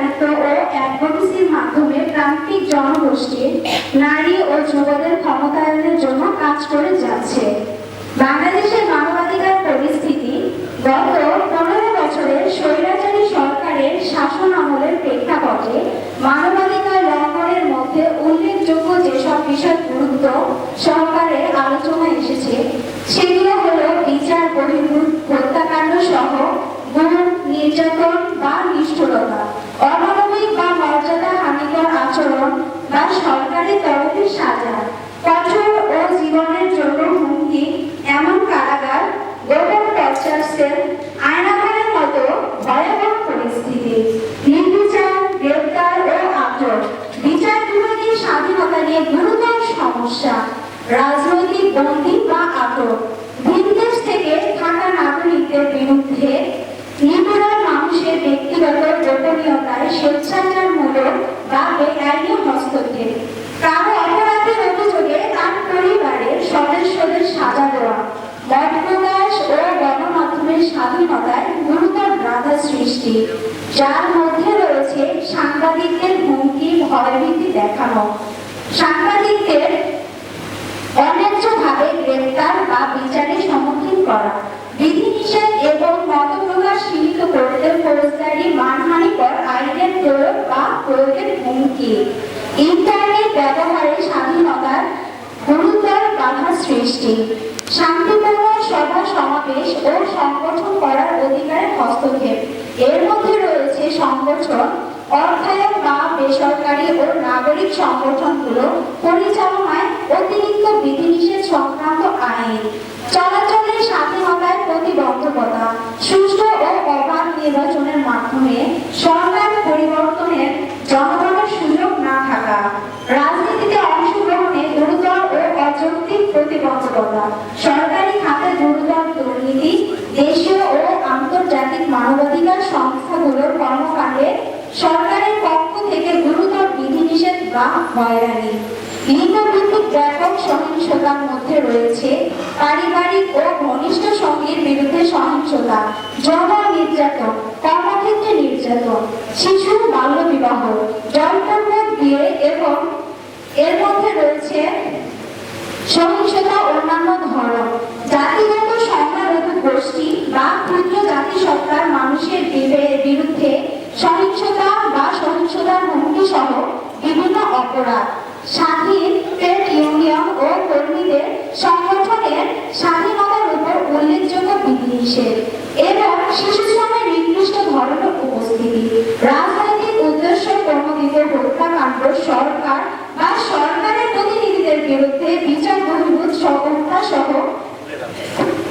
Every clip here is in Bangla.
নেতৃত্ব ও অ্যাডভোকেসির মাধ্যমে প্রান্তিক জনগোষ্ঠীর নারী ও যুবদের ক্ষমতায়নের জন্য কাজ করে যাচ্ছে। বাংলাদেশের মানবাধিকার পরিস্থিতি গত পনেরো বছরের স্বৈরাচারী সরকারের শাসন আমলের প্রেক্ষাপটে মানবাধিকার লঙ্ঘনের মধ্যে উল্লেখযোগ্য যেসব বিষয় গুরুত্ব সহকারে আলোচনায় এসেছে, সেগুলো হলো বিচার, বহির্ভূত হত্যাকাণ্ড সহ গুণ, নির্যাতন বা সরকারি তরফে সাজা। কঠোর ও জীবনের জন্য হুমকি, এমন কারাগার গোপন টর্চার আয়নাঘরের মতো ভয়াবহ পরিস্থিতি। নির্বিচার, গ্রেপ্তার ও আটক বিচার বিভাগের স্বাধীনতা নিয়ে গুরুতর সমস্যা। রাজনৈতিক বন্দী বা আটক। ভিনদেশ থেকে থাকা নাগরিকদের বিরুদ্ধে নিপীড়ন মানুষের ব্যক্তিগত গোপনীয়তায় স্বেচ্ছাচারমূলক বা বেআইনি হস্তক্ষেপ কারও অপরাধের অভিযোগে তার পরিবারের সদস্যদের সাজা দেওয়া মত প্রকাশ দেখানো। সাংবাদিকদের অন্যায্যভাবে গ্রেপ্তার বা বিচারের সম্মুখীন করা। বিধিনিষেধ এবং মতপ্রকাশ সীমিত করতে ফৌজদারি মানহানিকর আইনের প্রয়োগ বা প্রয়োগের হুমকি ইন্টারনেট ব্যবহারে স্বাধীনতার গুরুতর বাধা সৃষ্টি। শান্তিপূর্ণ সভা সমাবেশ ও সংগঠন করার অধিকারের হস্তক্ষেপ। এর মধ্যে রয়েছে সংগঠন, অর্থায়ন বা বেসরকারি ও নাগরিক সংগঠনগুলো পরিচালনায় অতিরিক্ত বিধিনিষেধ সংক্রান্ত আইন। চলাচলের স্বাধীনতায় প্রতিবন্ধকতা, সুষ্ঠু ও অবাধ নির্বাচনের মাধ্যমে সরকার পরিবর্তনের জনগণের সুযোগ না থাকা রাজনীতিতে অংশগ্রহণে গুরুতর ও অযৌক্তিক প্রতিবন্ধকতা সরকারি খাতে গুরুতর দুর্নীতি দেশীয় ও আন্তর্জাতিক মানবাধিকার সংস্থাগুলোর কর্মকাণ্ডে সরকারের পক্ষ থেকে গুরুতর বিধিনিষেধ বা হয়রানি। লিঙ্গভিত্তিক ব্যাপক সহিংসতার মধ্যে রয়েছে পারিবারিক ও ঘনিষ্ঠ সঙ্গীর বিরুদ্ধে সহিংসতা যৌন নির্যাতন, কর্মক্ষেত্রে নির্যাতন, শিশু বাল্য বিবাহ জলপূর্বক বিয়ে এবং এর মধ্যে রয়েছে সহিংসতা অন্যান্য ধরন। জাতিগত সংখ্যালঘু গোষ্ঠী বা ক্ষুদ্র জাতিসত্তার মানুষের বিবে- বিরুদ্ধে সহিংসতা বা সহিংসতার হুমকি সহ বিভিন্ন অপরাধ। স্বাধীন ট্রেড ইউনিয়ন ও কর্মীদের সংগঠনের স্বাধীনতার উপর উল্লেখযোগ্য বিধিনিষেধ এবং শিশু শ্রমের নির্দিষ্ট ধরনের উপস্থিতি। রাজনৈতিক উদ্দেশ্য প্রণোদিত হত্যাকাণ্ড সরকার বা সরকারের প্রতিনিধিদের বিরুদ্ধে বিচার বহির্ভূত সহযোগিতা সহ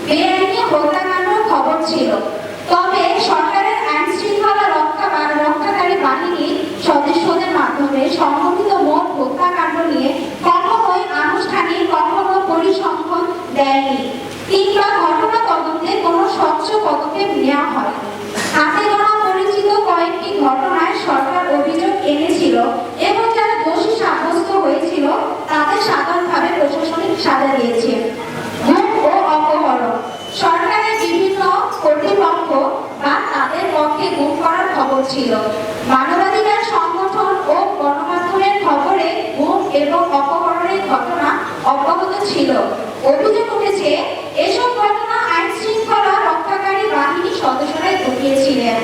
বেআইনি হত্যাকাণ্ডের খবর ছিল তবে সরকারের আইন শৃঙ্খলা রক্ষা বা রক্ষাকারী বাহিনীর সদস্যদের মাধ্যমে সংঘটিত মোট হত্যাকাণ্ড নিয়ে কখনোই আনুষ্ঠানিক কখনো পরিসংখ্যান দেয়নি কিংবা ঘটনা তদন্তে কোনো স্বচ্ছ পদক্ষেপ নেওয়া হয়নি হাতে গোনা পরিচিত কয়েকটি ঘটনায় সরকার অভিযোগ এনেছিল এবং যারা দোষী সাব্যস্ত হয়েছিল তাদের সাধারণভাবে প্রশাসনিক সাজা দিয়েছে। সরকারের বিভিন্ন কর্তৃপক্ষ বা তাদের পক্ষে গুম করার খবর ছিল। মানবাধিকার সংগঠন ও গণমাধ্যমের খবরে গুম এবং অপহরণের ঘটনা অব্যাহত ছিল। অভিযোগ উঠেছে, এসব ঘটনা আইন শৃঙ্খলা রক্ষাকারী বাহিনী সদস্যরাই ঘটিয়েছিলেন।